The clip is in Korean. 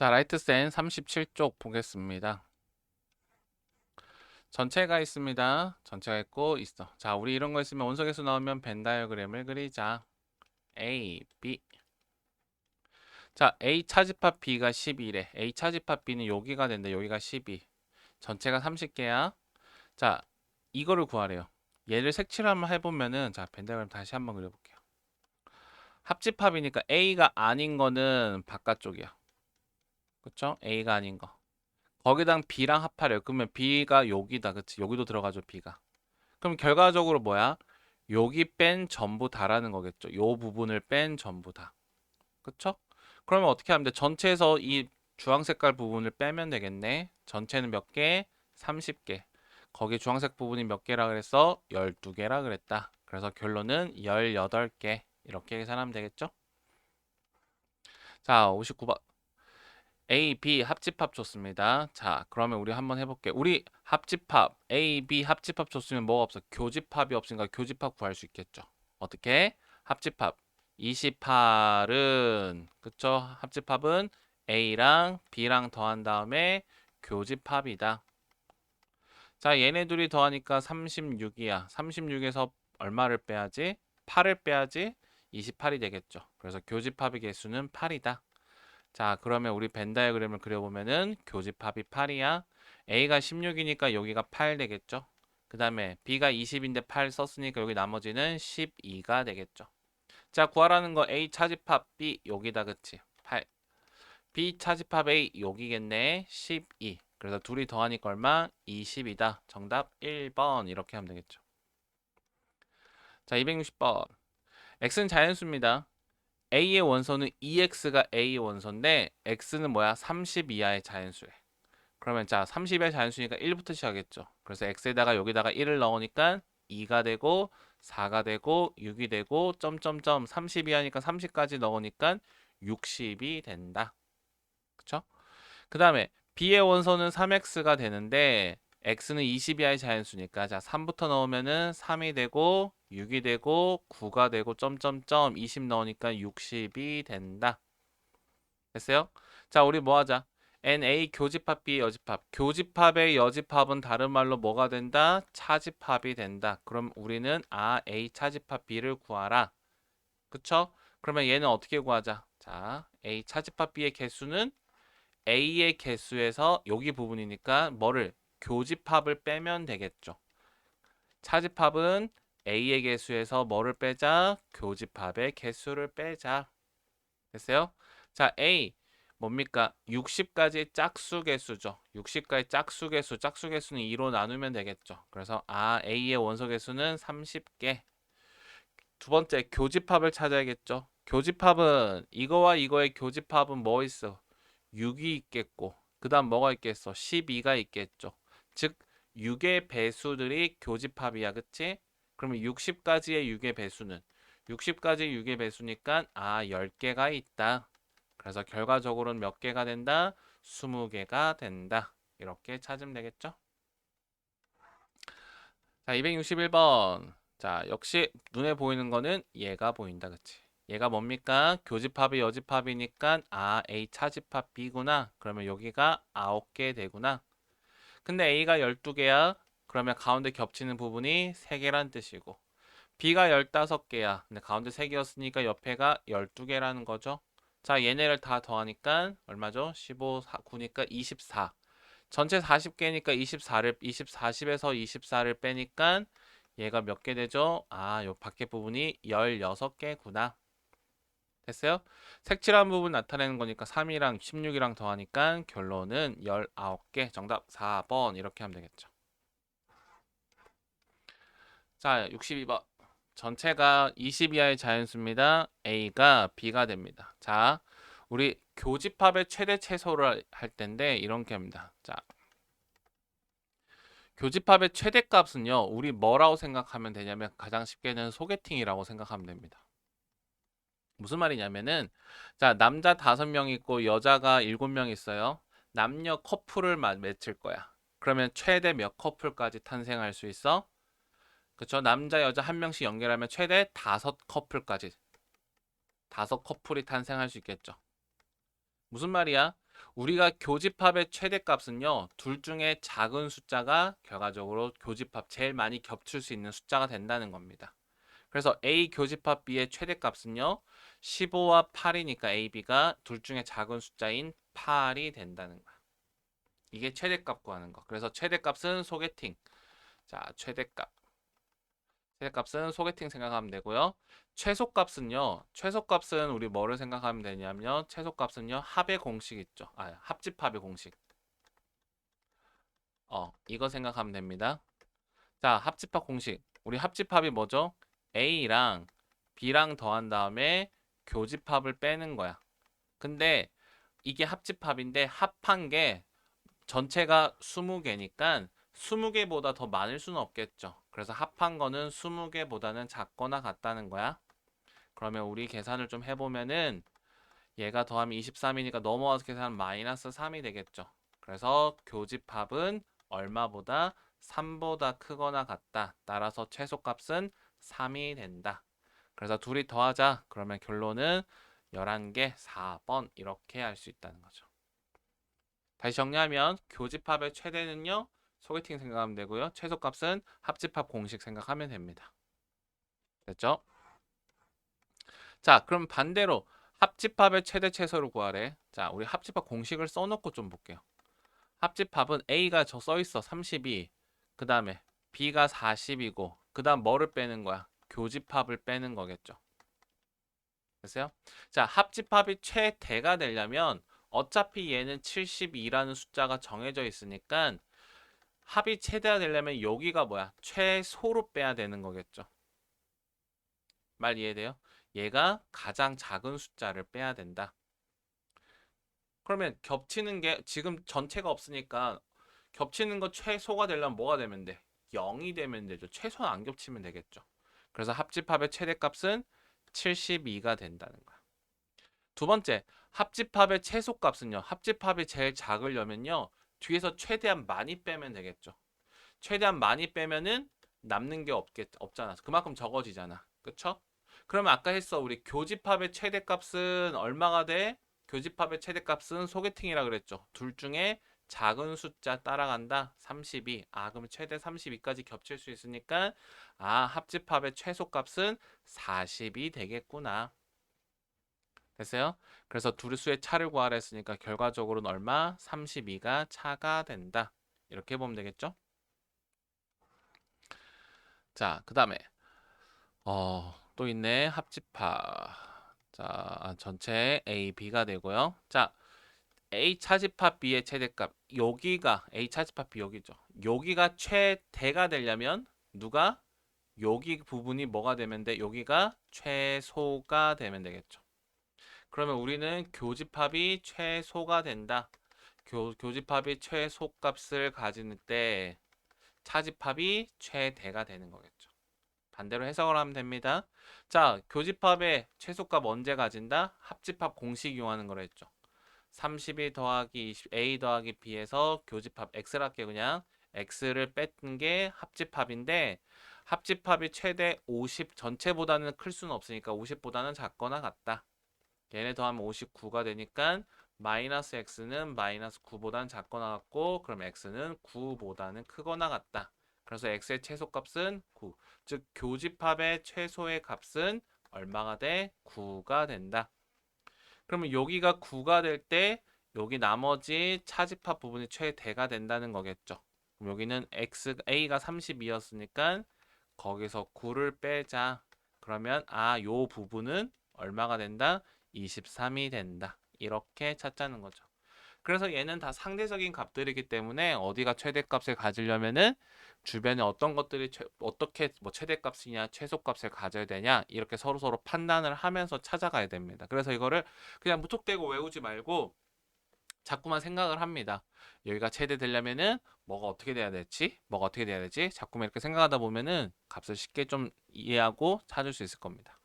자, 라이트 센 37쪽 보겠습니다. 전체가 있습니다. 전체가 있고 있어. 자, 우리 이런 거 있으면 원소계수 나오면 벤 다이어그램을 그리자. A, B. 자, A 차집합 B가 12래. A 차집합 B는 여기가 된다. 여기가 12. 전체가 30개야. 자, 이거를 구하래요. 얘를 색칠을 한번 해보면은 자, 벤 다이어그램 다시 한번 그려볼게요. 합집합이니까 A가 아닌 거는 바깥쪽이야. 그쵸? A가 아닌 거. 거기당 B랑 합하래요. 그러면 B가 여기다. 그치? 여기도 들어가죠, B가. 그럼 결과적으로 뭐야? 여기 뺀 전부 다라는 거겠죠. 요 부분을 뺀 전부 다. 그쵸? 그러면 어떻게 하면 돼? 전체에서 이 주황 색깔 부분을 빼면 되겠네. 전체는 몇 개? 30개. 거기 주황색 부분이 몇 개라 그랬어? 12개라 그랬다. 그래서 결론은 18개. 이렇게 계산하면 되겠죠? 자, 59번. A, B 합집합 줬습니다. 자, 그러면 우리 한번 해볼게. 우리 합집합 A, B 합집합 줬으면 뭐가 없어? 교집합이 없으니까 교집합 구할 수 있겠죠. 어떻게? 합집합 28은 그쵸? 합집합은 A랑 B랑 더한 다음에 교집합이다. 자, 얘네 둘이 더하니까 36이야. 36에서 얼마를 빼야지? 8을 빼야지 28이 되겠죠. 그래서 교집합의 개수는 8이다. 자, 그러면 우리 벤 다이어그램을 그려보면은 교집합이 8이야. A가 16이니까 여기가 8 되겠죠. 그 다음에 B가 20인데 8 썼으니까 여기 나머지는 12가 되겠죠. 자, 구하라는 거 A 차집합 B 여기다 그치? 8. B 차집합 A 여기겠네. 12. 그래서 둘이 더하니까 얼마? 20이다. 정답 1번 이렇게 하면 되겠죠. 자, 260번. x는 자연수입니다. A의 원소는 2x가 a 원소인데 x는 뭐야? 30 이하의 자연수래. 그러면 자, 30의 자연수니까 1부터 시작했죠. 그래서 x에다가 여기다가 1을 넣으니까 2가 되고 4가 되고 6이 되고 점점점 30 이하니까 30까지 넣으니까 60이 된다. 그쵸? 그 다음에 b의 원소는 3x가 되는데 x는 20 이하의 자연수니까 자 3부터 넣으면은 3이 되고 6이 되고 9가 되고 점점점 20 넣으니까 60이 된다. 됐어요? 자 우리 뭐 하자? NA 교집합 B 여집합 교집합의 여집합은 다른 말로 뭐가 된다? 차집합이 된다. 그럼 우리는 아 A 차집합 B를 구하라. 그쵸? 그러면 얘는 어떻게 구하자? 자 A 차집합 B의 개수는 A의 개수에서 여기 부분이니까 뭐를 교집합을 빼면 되겠죠. 차집합은 A의 개수에서 뭐를 빼자? 교집합의 개수를 빼자. 됐어요? 자, A 뭡니까? 60까지 짝수 개수죠. 60까지 짝수 개수, 짝수 개수는 2로 나누면 되겠죠. 그래서 아, A의 원소 개수는 30개. 두 번째, 교집합을 찾아야겠죠. 교집합은 이거와 이거의 교집합은 뭐 있어? 6이 있겠고, 그 다음 뭐가 있겠어? 12가 있겠죠. 즉 6의 배수들이 교집합이야. 그치? 그러면 60까지의 6의 배수는 60까지 6의 배수니까 아 10개가 있다. 그래서 결과적으로는 몇 개가 된다? 20개가 된다. 이렇게 찾으면 되겠죠? 자, 261번. 자, 역시 눈에 보이는 거는 얘가 보인다. 그치? 얘가 뭡니까? 교집합이 여집합이니까 아 A 차집합 B구나. 그러면 여기가 9개 되구나. 근데 A가 12개야. 그러면 가운데 겹치는 부분이 3개란 뜻이고 B가 15개야. 근데 가운데 3개였으니까 옆에가 12개라는 거죠. 자, 얘네를 다 더하니까 얼마죠? 15, 4, 9니까 24. 전체 40개니까 24를 20, 40에서 24를 빼니까 얘가 몇 개 되죠? 아, 요 밖에 부분이 16개구나. 됐어요? 색칠한 부분 나타내는 거니까 3이랑 16이랑 더하니까 결론은 19개. 정답 4번 이렇게 하면 되겠죠. 자, 62번. 전체가 20 이하의 자연수입니다. A가 B가 됩니다. 자, 우리 교집합의 최대 최소를 할 텐데 이렇게 합니다. 자, 교집합의 최대값은요. 우리 뭐라고 생각하면 되냐면 가장 쉽게는 소개팅이라고 생각하면 됩니다. 무슨 말이냐면은 자 남자 다섯 명 있고 여자가 일곱 명 있어요. 남녀 커플을 마- 맺힐 거야. 그러면 최대 몇 커플까지 탄생할 수 있어? 그쵸? 남자 여자 한 명씩 연결하면 최대 다섯 커플까지 다섯 커플이 탄생할 수 있겠죠. 무슨 말이야? 우리가 교집합의 최대값은요. 둘 중에 작은 숫자가 결과적으로 교집합 제일 많이 겹칠 수 있는 숫자가 된다는 겁니다. 그래서 A 교집합 B의 최대값은요. 15와 8이니까 AB가 둘 중에 작은 숫자인 8이 된다는 거야. 이게 최대값 구하는 거. 그래서 최대값은 소개팅. 자, 최대값. 최대값은 소개팅 생각하면 되고요. 최소값은요. 최소값은 우리 뭐를 생각하면 되냐면 최소값은요. 합의 공식 있죠. 아, 합집합의 공식. 어, 이거 생각하면 됩니다. 자, 합집합 공식. 우리 합집합이 뭐죠? A랑 B랑 더한 다음에 교집합을 빼는 거야. 근데 이게 합집합인데 합한 게 전체가 20개니까 20개보다 더 많을 수는 없겠죠. 그래서 합한 거는 20개보다는 작거나 같다는 거야. 그러면 우리 계산을 좀 해보면은 얘가 더하면 23이니까 넘어와서 계산하면 마이너스 3이 되겠죠. 그래서 교집합은 얼마보다 3보다 크거나 같다. 따라서 최소값은 3이 된다. 그래서 둘이 더하자. 그러면 결론은 11개 4번 이렇게 할 수 있다는 거죠. 다시 정리하면 교집합의 최대는요. 소개팅 생각하면 되고요. 최소값은 합집합 공식 생각하면 됩니다. 됐죠? 자, 그럼 반대로 합집합의 최대 최소를 구하래. 자, 우리 합집합 공식을 써놓고 좀 볼게요. 합집합은 A가 저 써있어 32. 그 다음에 B가 40이고 그 다음 뭐를 빼는 거야? 교집합을 빼는 거겠죠. 됐어요? 자, 합집합이 최대가 되려면 어차피 얘는 72라는 숫자가 정해져 있으니까 합이 최대가 되려면 여기가 뭐야? 최소로 빼야 되는 거겠죠. 말 이해돼요? 얘가 가장 작은 숫자를 빼야 된다. 그러면 겹치는 게 지금 전체가 없으니까 겹치는 거 최소가 되려면 뭐가 되면 돼? 0이 되면 되죠. 최소는 안 겹치면 되겠죠. 그래서 합집합의 최대값은 72가 된다는 거야. 두 번째, 합집합의 최소값은요. 합집합이 제일 작으려면요. 뒤에서 최대한 많이 빼면 되겠죠. 최대한 많이 빼면은 남는 게 없겠 없잖아. 그만큼 적어지잖아. 그쵸? 그러면 아까 했어. 우리 교집합의 최대값은 얼마가 돼? 교집합의 최대값은 소개팅이라 그랬죠. 둘 중에 작은 숫자 따라간다. 32. 아, 그럼 최대 32까지 겹칠 수 있으니까 아, 합집합의 최소값은 40이 되겠구나. 됐어요? 그래서 둘의 수의 차를 구하라 했으니까 결과적으로는 얼마? 32가 차가 된다. 이렇게 보면 되겠죠? 자, 그 다음에 어, 또 있네. 합집합. 자, 아, 전체 A, B가 되고요. 자, A 차집합 B의 최대값. 여기가 A 차집합 B 여기죠. 여기가 최대가 되려면 누가 여기 부분이 뭐가 되면 돼? 여기가 최소가 되면 되겠죠. 그러면 우리는 교집합이 최소가 된다. 교, 교집합이 최소값을 가지는 때 차집합이 최대가 되는 거겠죠. 반대로 해석을 하면 됩니다. 자, 교집합의 최소값 언제 가진다? 합집합 공식 이용하는 거라 했죠. 32 더하기 20, A 더하기 B에서 교집합 X를 할게 그냥 X를 뺐는 게 합집합인데 합집합이 최대 50 전체보다는 클 수는 없으니까 50보다는 작거나 같다. 얘네 더하면 59가 되니까 마이너스 x는 마이너스 9보다는 작거나 같고 그럼 x는 9보다는 크거나 같다. 그래서 x의 최소값은 9. 즉 교집합의 최소의 값은 얼마가 돼? 9가 된다. 그러면 여기가 9가 될 때 여기 나머지 차집합 부분이 최대가 된다는 거겠죠. 그럼 여기는 x a가 32였으니까 거기서 9를 빼자. 그러면 아, 요 부분은 얼마가 된다? 23이 된다. 이렇게 찾자는 거죠. 그래서 얘는 다 상대적인 값들이기 때문에 어디가 최대값을 가지려면은 주변에 어떤 것들이 최, 어떻게 뭐 최대값이냐 최소값을 가져야 되냐 이렇게 서로 서로 판단을 하면서 찾아가야 됩니다. 그래서 이거를 그냥 무턱대고 외우지 말고 자꾸만 생각을 합니다. 여기가 최대 되려면은 뭐가 어떻게 돼야 될지, 뭐가 어떻게 돼야 되지? 자꾸만 이렇게 생각하다 보면은 값을 쉽게 좀 이해하고 찾을 수 있을 겁니다.